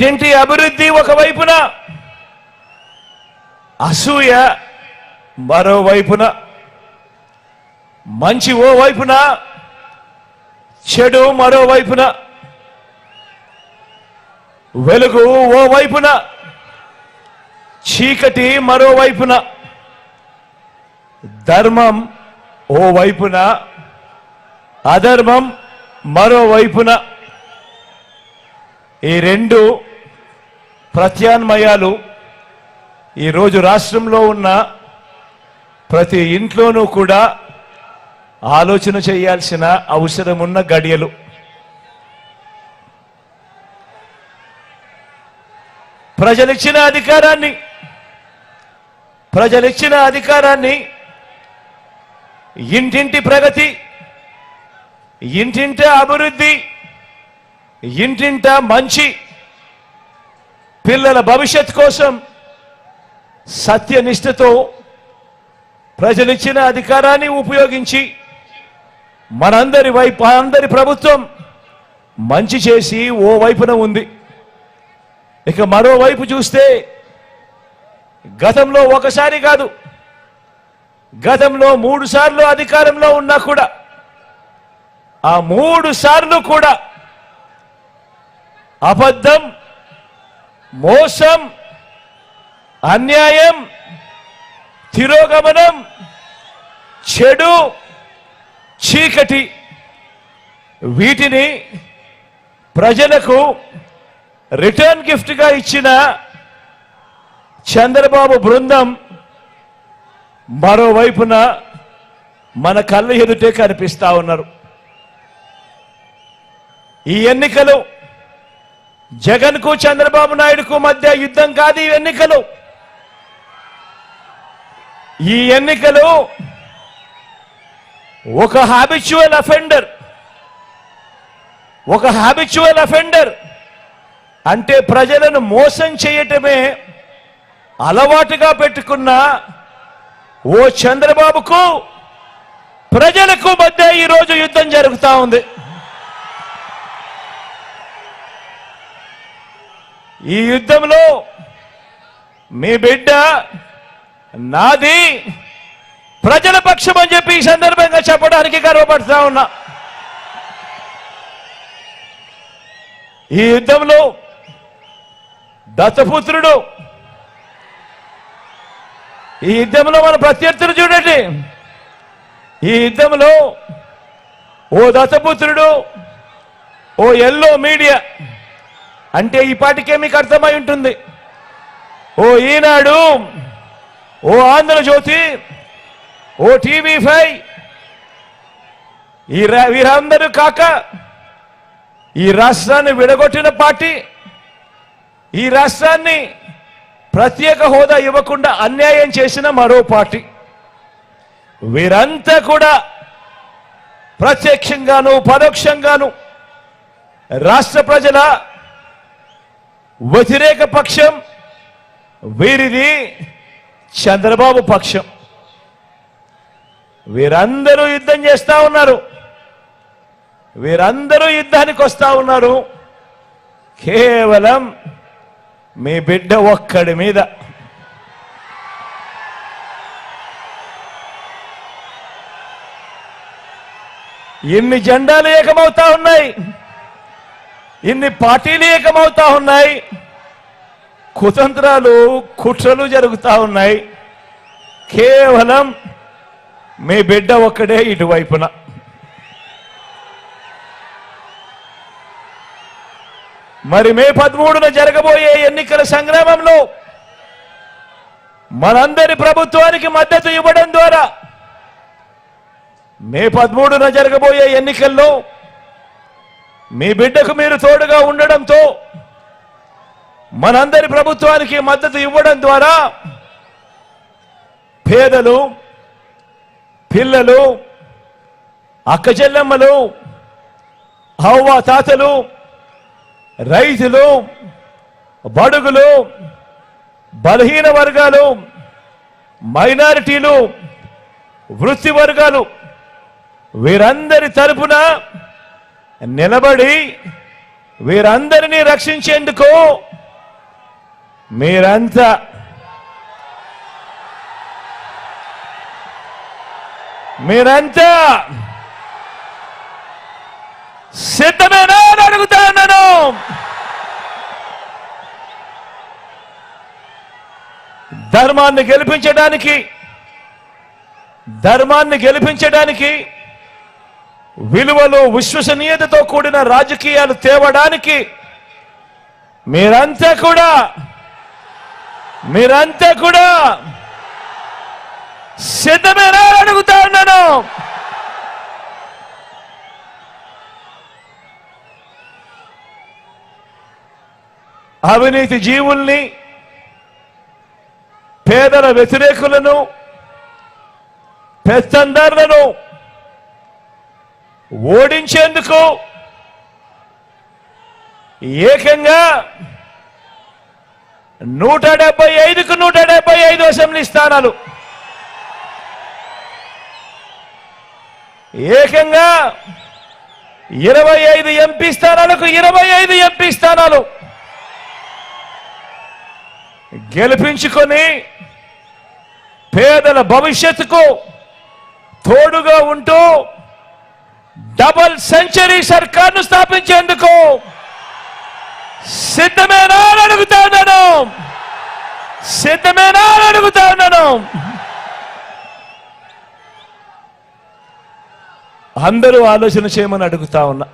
ఇంటి అభివృద్ధి ఒకవైపున అసూయ మరోవైపున మంచి ఓ వైపున చెడు మరోవైపున వెలుగు ఓ వైపున చీకటి మరోవైపున ధర్మం ఓ వైపున అధర్మం మరోవైపున. ఈ రెండు ప్రత్యామ్నాయాలు ఈరోజు రాష్ట్రంలో ఉన్న ప్రతి ఇంట్లోనూ కూడా ఆలోచన చేయాల్సిన అవసరం ఉన్న గడియలు. ప్రజలిచ్చిన అధికారాన్ని ప్రజలిచ్చిన అధికారాన్ని ఇంటింటి ప్రగతి ఇంటింట అభివృద్ధి ఇంటింట మంచి పిల్లల భవిష్యత్ కోసం సత్యనిష్టతో ప్రజలిచ్చిన అధికారాన్ని ఉపయోగించి మనందరి వైపు అందరి ప్రభుత్వం మంచి చేసి ఓ వైపున ఉంది. ఇక మరోవైపు చూస్తే గతంలో ఒకసారి కాదు గతంలో మూడు సార్లు అధికారంలో ఉన్నా కూడా ఆ మూడు సార్లు కూడా అబద్ధం మోసం అన్యాయం తిరోగమనం చెడు చీకటి వీటిని ప్రజలకు రిటర్న్ గిఫ్ట్గా ఇచ్చిన చంద్రబాబు బృందం మరోవైపున మన కళ్ళ ఎదుటే కనిపిస్తా ఉన్నారు. ఈ ఎన్నికలు జగన్కు చంద్రబాబు నాయుడుకు మధ్య యుద్ధం కాదు ఈ ఎన్నికలు. ఈ ఎన్నికలు ఒక హ్యాబిచువల్ అఫెండర్ ఒక హ్యాబిచువల్ అఫెండర్ అంటే ప్రజలను మోసం చేయటమే అలవాటుగా పెట్టుకున్న ఓ చంద్రబాబుకు ప్రజలకు మధ్య ఈరోజు యుద్ధం జరుగుతూ ఉంది. ఈ యుద్ధంలో మీ బిడ్డ నాది ప్రజల పక్షం అని చెప్పి ఈ సందర్భంగా చెప్పడానికి గర్వపడుతా ఉన్నా. ఈ యుద్ధంలో దత్తపుత్రుడు ఈ యుద్ధంలో మన ప్రత్యర్థులు చూడండి. ఈ యుద్ధంలో ఓ దత్తపుత్రుడు ఓ ఎల్లో మీడియా అంటే ఈ పాటికే మీకు అర్థమై ఉంటుంది. ఓ ఈనాడు ఓ ఆంధ్రజ్యోతి ఓ టీవీ ఫైవ్ ఈ వీరందరూ కాక ఈ రాష్ట్రాన్ని విడగొట్టిన పార్టీ ఈ రాష్ట్రాన్ని ప్రత్యేక హోదా ఇవ్వకుండా అన్యాయం చేసిన మరో పార్టీ. వీరంతా కూడా ప్రత్యక్షంగాను పరోక్షంగాను రాష్ట్ర ప్రజల వ్యతిరేక పక్షం వీరిది చంద్రబాబు పక్షం. వీరందరూ యుద్ధం చేస్తూ ఉన్నారు. వీరందరూ యుద్ధానికి వస్తా ఉన్నారు. కేవలం మీ బిడ్డ ఒక్కడి మీద. ఎన్ని జెండాలు ఏకమవుతా ఉన్నాయి. ఇన్ని పార్టీలు ఏకమవుతా ఉన్నాయి. కుతంత్రాలు కుట్రలు జరుగుతూ ఉన్నాయి. కేవలం మీ బిడ్డ ఒక్కడే ఇటువైపున. మరి మే పదమూడున జరగబోయే ఎన్నికల సంగ్రామంలో మనందరి ప్రభుత్వానికి మద్దతు ఇవ్వడం ద్వారా మే పదమూడున జరగబోయే ఎన్నికల్లో మీ బిడ్డకు మీరు తోడుగా ఉండడంతో మనందరి ప్రభుత్వానికి మద్దతు ఇవ్వడం ద్వారా పేదలు పిల్లలు అక్కచెల్లెమ్మలు చెల్లెమ్మలు తాతలు రైతులు బడుగులు బలహీన వర్గాలు మైనారిటీలు వృత్తి వర్గాలు వీరందరి తరపున నిలబడి వీరందరినీ రక్షించేందుకు మీరంతా మీరంతా సిద్ధమేనా అని అడుగుతాను ధర్మాన్ని గెలిపించడానికి ధర్మాన్ని గెలిపించడానికి విలువలు విశ్వసనీయతతో కూడిన రాజకీయాలు తేవడానికి మీరంతా కూడా మీరంతా కూడా సిద్ధమేనా అడుగుతా ఉన్నాను. అవినీతి జీవుల్ని పేదల వ్యతిరేకులను పెత్తందర్లను ఓడించేందుకు ఏకంగా నూట డెబ్బై ఐదుకు నూట డెబ్బై ఐదు అసెంబ్లీ స్థానాలు. ఏకంగా ఇరవై ఐదు ఎంపీ స్థానాలకు ఇరవై ఐదు ఎంపీ స్థానాలు. గెలిపించుకొని పేదల భవిష్యత్తుకు తోడుగా ఉంటూ డబల్ సెంచరీ సర్కార్ను స్థాపించేందుకు సిద్ధమేనా అడుగుతా ఉన్నాను. సిద్ధమేనా అడుగుతా ఉన్నాను. అందరూ ఆలోచన చేయమని అడుగుతా ఉన్నా.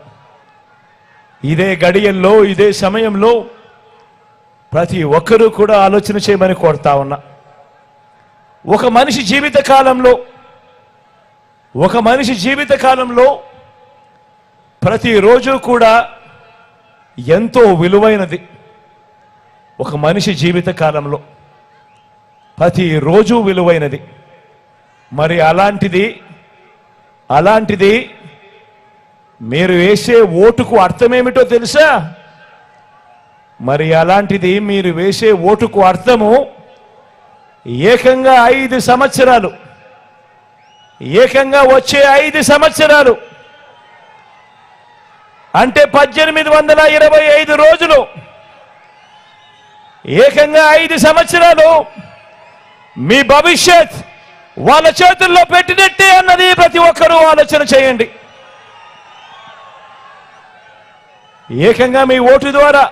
ఇదే గడియల్లో ఇదే సమయంలో ప్రతి ఒక్కరూ కూడా ఆలోచన చేయమని కోరుతా ఉన్నా. ఒక మనిషి జీవిత కాలంలో ఒక మనిషి జీవిత కాలంలో ప్రతిరోజు కూడా ఎంతో విలువైనది ఒక మనిషి జీవిత కాలంలో. ప్రతిరోజు విలువైనది. మరి అలాంటిది అలాంటిది మీరు వేసే ఓటుకు అర్థమేమిటో తెలుసా? మరి అలాంటిది మీరు వేసే ఓటుకు అర్థము ఏకంగా ఐదు సంవత్సరాలు. ఏకంగా వచ్చే ఐదు సంవత్సరాలు. అంటే పద్దెనిమిది వందల ఇరవై ఐదు రోజులు. ఏకంగా ఐదు సంవత్సరాలు మీ భవిష్యత్ వాళ్ళ చేతుల్లో పెట్టినట్టే అన్నది ప్రతి ఒక్కరూ ఆలోచన చేయండి. ఏకంగా మీ ఓటు ద్వారా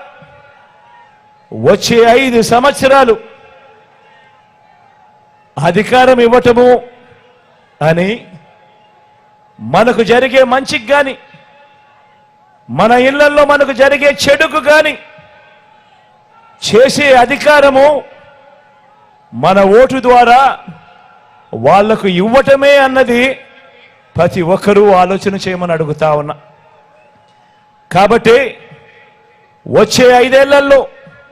వచ్చే ఐదు సంవత్సరాలు అధికారం ఇవ్వటము అని మనకు జరిగే మంచికి కానీ మన ఇళ్ళలో మనకు జరిగే చెడుకు కానీ చేసే అధికారము మన ఓటు ద్వారా వాళ్ళకు ఇవ్వటమే అన్నది ప్రతి ఒక్కరూ ఆలోచన చేయమని అడుగుతా ఉన్నా. కాబట్టి వచ్చే ఐదేళ్ళలో